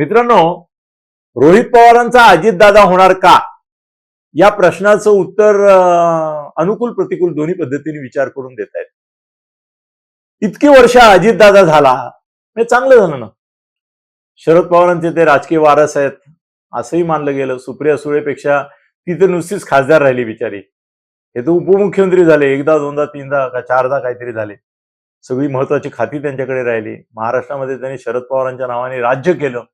मित्रांनो रोहित पवारांचा अजितदादा होणार का? या प्रश्नाचं उत्तर अनुकूल प्रतिकूल दोन्ही पद्धतीने विचार करून देत आहेत. इतकी वर्ष अजितदादा झाला हे चांगलं झालं ना. शरद पवारांचे ते राजकीय वारस आहेत असंही मानलं गेलं. सुप्रिया सुळेपेक्षा ती तर नुसतीच खासदार राहिली बिचारी. हे तर उपमुख्यमंत्री झाले एकदा दोनदा तीनदा का चारदा काहीतरी झाले. सगळी महत्वाची खाती त्यांच्याकडे राहिली. महाराष्ट्रामध्ये त्यांनी शरद पवारांच्या नावाने राज्य केलं.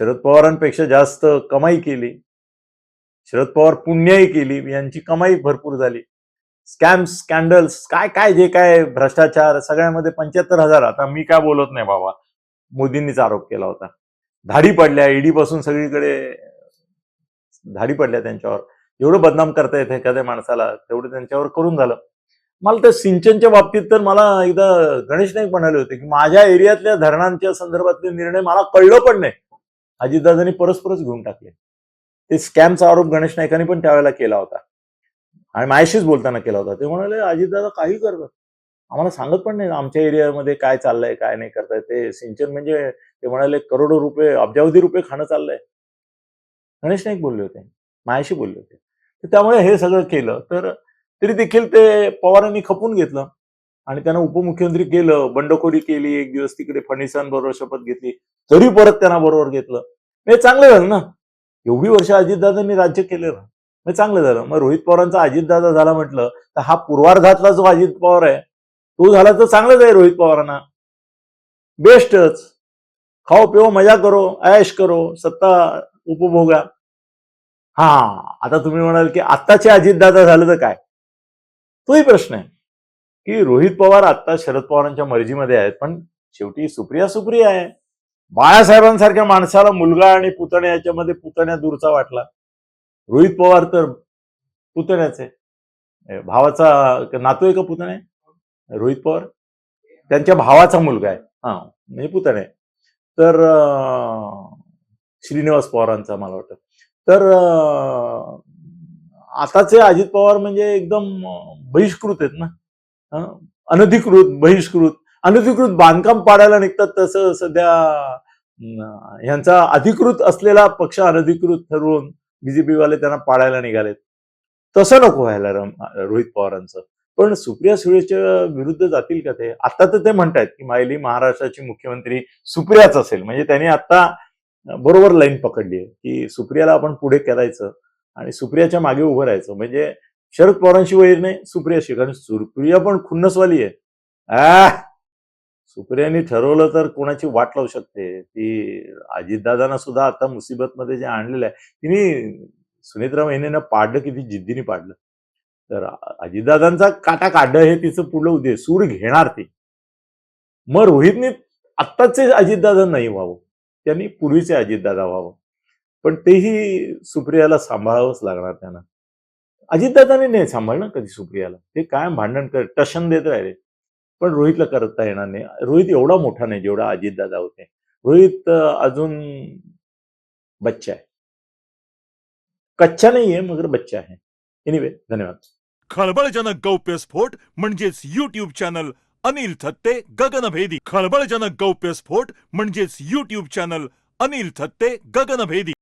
शरद पवारांपेक्षा जास्त कमाई केली. शरद पवार पुण्याही केली. यांची कमाई भरपूर झाली. स्कॅम्स स्कॅन्डल्स काय काय जे काय भ्रष्टाचार सगळ्यामध्ये पंच्याहत्तर हजार. आता मी काय बोलत नाही बाबा. मोदींनीच आरोप केला होता. धाडी पडल्या. ईडी पासून सगळीकडे धाडी पडल्या त्यांच्यावर. एवढं बदनाम करता येतं एखाद्या माणसाला. तेवढं त्यांच्यावर करून झालं. मला तर सिंचनच्या बाबतीत तर मला एकदा गणेश नाईक म्हणाले होते की माझ्या एरियातल्या धरणांच्या संदर्भातले निर्णय मला कळलं पण नाही. अजितदादांनी परस्परच घेऊन टाकले. ते स्कॅमचा आरोप गणेश नाईकांनी पण त्यावेळेला केला होता. आणि मायाशीच बोलताना केला होता. ते म्हणाले अजितदादा काही करतात. आम्हाला सांगत पण नाही आमच्या एरियामध्ये काय चाललंय काय नाही करताय. ते सिंचन म्हणजे ते म्हणाले करोडो रुपये अब्जावधी रुपये खाणं चाललंय. गणेश नाईक बोलले होते. मायाशी बोलले होते. त्यामुळे हे सगळं केलं. तर तरी देखील ते पवारांनी खपून घेतलं. आणि त्यांना उपमुख्यमंत्री केलं बंडखोरी केली एक दिवस तिकडे फडणवीसांबरोबर शपथ घेतली तरी परत त्यांना बरोबर घेतलं. हे चांगलं झालं ना. एवढी वर्ष अजितदादांनी राज्य केलं ना. मग चांगलं झालं. मग रोहित पवारांचा अजितदादा झाला म्हटलं तर हा पूर्वार्धातला जो अजित पवार आहे तो झाला तर चांगलंच आहे रोहित पवारांना. बेस्टच. खाओ पिओ मजा करो ऐश करो सत्ता उपभोगा. हा आता तुम्ही म्हणाल की आत्ताचे अजितदादा झालं तर काय? तोही प्रश्न आहे. की रोहित पवार आता शरद पवारांच्या मर्जीमध्ये आहेत पण शेवटी सुप्रिया सुप्रिया आहे. बाळासाहेबांसारख्या माणसाला मुलगा आणि पुतण्या याच्यामध्ये पुतण्या दूरचा वाटला. रोहित पवार तर पुतण्याचे. भावाचा नातू आहे का पुतण्या रोहित पवार. त्यांच्या भावाचा मुलगा आहे. हा म्हणजे पुतण्या तर श्रीनिवास पवारांचा मला वाटतं. तर आताचे अजित पवार म्हणजे एकदम बहिष्कृत आहेत ना. अनधिकृत बहिष्कृत. अनधिकृत बांधकाम पाडायला निघतात तसं सध्या यांचा ह्यांचा अधिकृत असलेला पक्ष अनधिकृत ठरवून बीजेपी वाले त्यांना पाडायला निघालेत. तसं नको व्हायला रोहित पवारांचं. पण सुप्रिया सुळेच्या विरुद्ध जातील का ते? आता तर ते म्हणतायत की मायली महाराष्ट्राची मुख्यमंत्री सुप्रियाच असेल. म्हणजे त्यांनी आता बरोबर लाईन पकडली आहे की सुप्रियाला आपण पुढे करायचं आणि सुप्रियाच्या मागे उभं राहायचं. म्हणजे शरद पवारांशी वैर नाही सुप्रियाशी कारण सुप्रिया पण खुन्नसवाली आहे. आ सुप्रियानी ठरवलं तर कोणाची वाट लावू शकते? ती अजितदादांना सुद्धा आता मुसीबतमध्ये जे आणलेलं आहे तिने सुनेत्रा महिनेनं पाडलं किती? जिद्दीने पाडलं. तर अजितदादांचा काटा काढणं हे तिचं पुढलं उदय सूर घेणार ते. मग रोहितने आत्ताचे अजितदादा नाही व्हावं. त्यांनी पूर्वीचे अजितदादा व्हावं. पण तेही सुप्रियाला सांभाळावंच लागणार त्यांना. अजितदादाने नाही सांभाळणं कधी सुप्रियाला. ते काय भांडण कर टशन देत राहिले. पण रोहितला करता येणार नाही. रोहित एवढा मोठा नाही जेवढा अजितदादा होते. रोहित अजून बच्चा आहे. कच्चा नाही आहे मगर बच्चा आहे. एनिवे धन्यवाद. खळबळजनक गौप्यस्फोट म्हणजेच युट्यूब चॅनल अनिल थत्ते गगनभेदी खळबळजनक गौप्यस्फोट म्हणजेच युट्यूब चॅनल अनिल थत्ते गगनभेदी